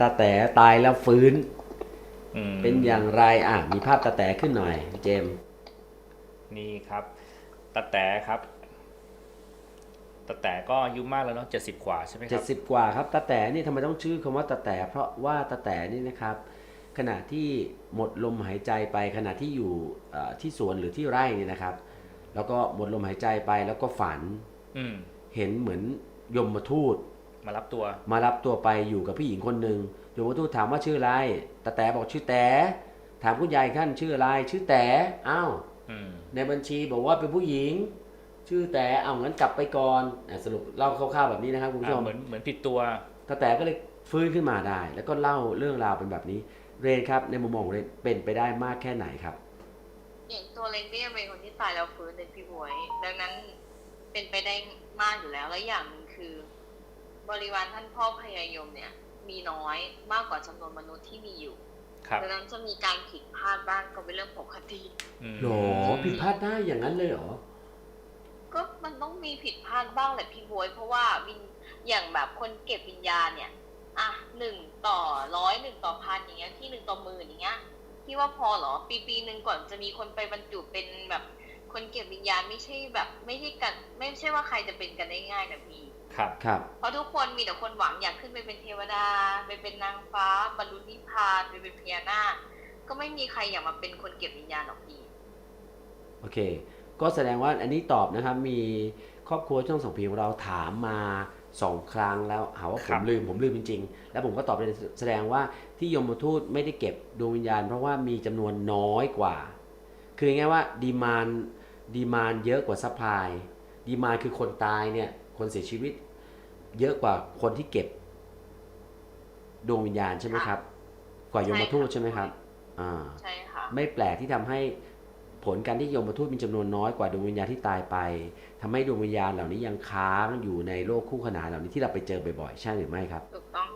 ตาแต่ตายแล้วฟื้นอืมเป็นอย่างไรอะมีภาพตาแต่ขึ้นหน่อย เจมส์นี่ครับตาแต่ครับตาแต่ก็อายุมากแล้วเนาะเจ็ดสิบกว่าใช่ไหมคเจ็รัดบสิบกว่าครับตาแต่นี่ทำไมต้องชื่อคำว่าตาแต่ เพราะว่าตาแต่นี่นะครับ ขณะที่หมดลมหายใจไปขณะที่อยู่เอ่อที่สวนหรือที่ไร่นี่นะครับ แล้วก็หมดลมหายใจไปแล้วก็ฝันอืมเห็นเหมือนยมมาทูต มารับตัว มารับตัวไปอยู่กับผู้หญิงคนหนึ่งโยมทูตถามว่าชื่ออะไรตาแต่บอกชื่อแต่ถามคุณยายท่านชื่ออะไรชื่อแต่อ้าวอืมในบัญชีบอกว่าเป็นผู้หญิง ชื่อแต่เอางั้นกลับไปก่อนอะสรุปเล่าคร่าวๆแบบนี้นะครับคุณผู้ชอ่ามเหมือนเหมือนผิดตัวตาแต่ก็เลยฟื้นขึ้นมาได้ แล้วก็เล่าเรื่องราวเป็นแบบนี้ เรนครับ ในมุมมองของเรนเป็นไปได้มากแค่ไหนครับอย่างตัวเล็กเนี่ยเป็นคนที่ตายแล้วฟื้นเป็นพี่บวย ดังนั้นเป็นไปได้มากอยู่แล้วแล้วอย่างหนึ่งคือ บริวารท่านพ่อพญายมเนี่ย มีน้อยมากกว่าจำนวนมนุษย์ที่มีอยู่ครับดังนั้นจะมีการผิดพลาดบ้างก็เป็นเรื่องปกติอืมหรอผิดพลาดได้อย่างนั้นเลยเหรอ ก็มันต้องมีผิดพลาดบ้างแหละพี่บวย เพราะว่าวิญอย่างแบบคนเก็บวิญญาณเนี่ย อะหนึ่งต่อร้อยหนึ่งต่อพันอย่างเงี้ยที่หนึ่งต่อหมื่นอย่างเงี้ยพี่ว่าพอเหรอ ปีปีหนึ่งก่อนจะมีคนไปบรรจุเป็นแบบคนเก็บวิญญาณไม่ใช่แบบ ไม่ใช่กัน ไม่ใช่ว่าใครจะเป็นกันได้ง่ายนะพี่ ครับครับ เพราะทุกคนมีแต่คนหวังอยากขึ้นไปเป็นเทวดาไปเป็นนางฟ้าบรรลุนิพพานไปเป็นพญานาคก็ไม่มีใครอยากมาเป็นคนเก็บวิญญาณหรอกพี่โอเค ก็แสดงว่าอันนี้ตอบนะครับมีครอบครัวช่องสองพีของเราถามมาสองครั้งแล้วหาว่าผครัมบ ลืมผมลืมจริงๆ แล้วผมก็ตอบไปแสดงว่าที่ยมทูตไม่ได้เก็บดวงวิญญาณ เพราะว่ามีจำนวนน้อยกว่า คือง่ายๆว่าดีมานดีมานเยอะกว่าซัพพลาย ดีมานคือคนตายเนี่ย คนเสียชีวิต เยอะกว่าคนที่เก็บ ดวงวิญญาณใช่ไหมครับ กว่ายมทูตใช่ไหมครับ อ่าใช่ค่ะไม่แปลกที่ทำให้ผลการที่ยมทูตมีจำนวนน้อยกว่าดวงวิญญาณที่ตายไปทำให้ดวงวิญญาณเหล่านี้ยังค้างอยู่ในโลกคู่ขนานเหล่านี้ที่เราไปเจอบ่อยๆใช่หรือไม่ครับถูกต้อง